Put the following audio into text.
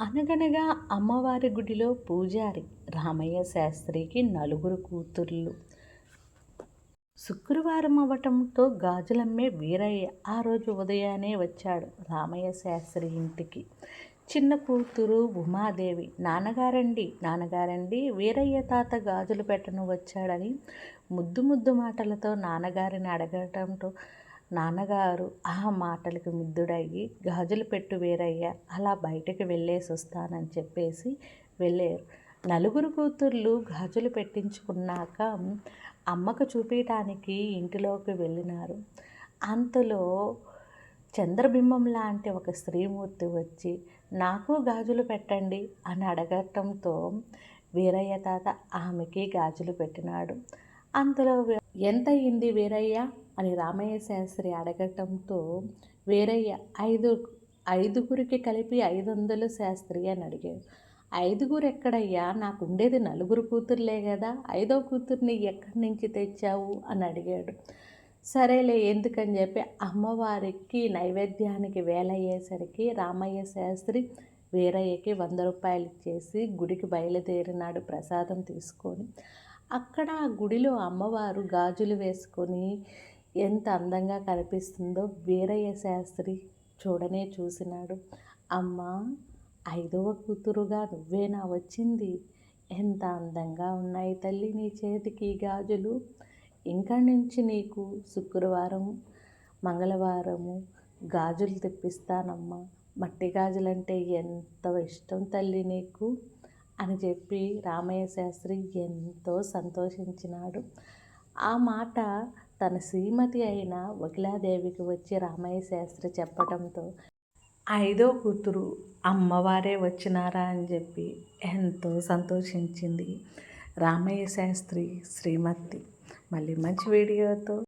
అనగనగా అమ్మవారి గుడిలో పూజారి రామయ్య శాస్త్రికి నలుగురు కూతుర్లు. శుక్రవారం అవ్వటంతో గాజులమ్మే వీరయ్య ఆ రోజు ఉదయాన్నే వచ్చాడు రామయ్య శాస్త్రి ఇంటికి. చిన్న కూతురు ఉమాదేవి నాన్నగారండి నాన్నగారండి వీరయ్య తాత గాజులు పెట్టను వచ్చాడని ముద్దు ముద్దు మాటలతో నాన్నగారిని అడగటంతో నాన్నగారు ఆ మాటలకు ముద్దుడయ్యి గాజులు పెట్టు వీరయ్య అలా బయటకు వెళ్ళేసి వస్తానని చెప్పేసి వెళ్ళారు. నలుగురు కూతుర్లు గాజులు పెట్టించుకున్నాక అమ్మకు చూపించడానికి ఇంటిలోకి వెళ్ళినారు. అంతలో చంద్రబింబం లాంటి ఒక స్త్రీమూర్తి వచ్చి నాకు గాజులు పెట్టండి అని అడగటంతో వీరయ్య తాత ఆమెకి గాజులు పెట్టినాడు. అంతలో ఎంత అయింది వీరయ్య? అని రామయ్య శాస్త్రి అడగటంతో వేరే ఐదు ఐదుగురికి కలిపి ఐదు వందలు శాస్త్రి అని అడిగాడు. ఐదుగురు ఎక్కడయ్యా? నాకు ఉండేది నలుగురు కూతుర్లే కదా ఐదో కూతుర్ని ఎక్కడి నుంచి తెచ్చావు? అని అడిగాడు. సరేలే ఎందుకని చెప్పి అమ్మవారికి నైవేద్యానికి వేలయ్యేసరికి రామయ్య శాస్త్రి వీరయ్యకి వంద రూపాయలు ఇచ్చేసి గుడికి బయలుదేరినాడు ప్రసాదం తీసుకొని. అక్కడ గుడిలో అమ్మవారు గాజులు వేసుకొని ఎంత అందంగా కనిపిస్తుందో వీరయ్య శాస్త్రి చూడనే చూసినాడు. అమ్మ ఐదవ కూతురుగా నువ్వేనా వచ్చింది? ఎంత అందంగా ఉన్నాయి తల్లి నీ చేతికి గాజులు. ఇంకా నుంచి నీకు శుక్రవారం మంగళవారము గాజులు తెప్పిస్తానమ్మా. మట్టి గాజులంటే ఎంత ఇష్టం తల్లి నీకు అని చెప్పి రామయ్య శాస్త్రి ఎంతో సంతోషించినాడు. ఆ మాట తన శ్రీమతి అయిన వకిలాదేవికి వచ్చి రామయ్య శాస్త్రి చెప్పడంతో ఐదో కూతురు అమ్మవారే వచ్చినారా? అని చెప్పి ఎంతో సంతోషించింది రామయ్య శాస్త్రి శ్రీమతి. మళ్ళీ మంచి వీడియోతో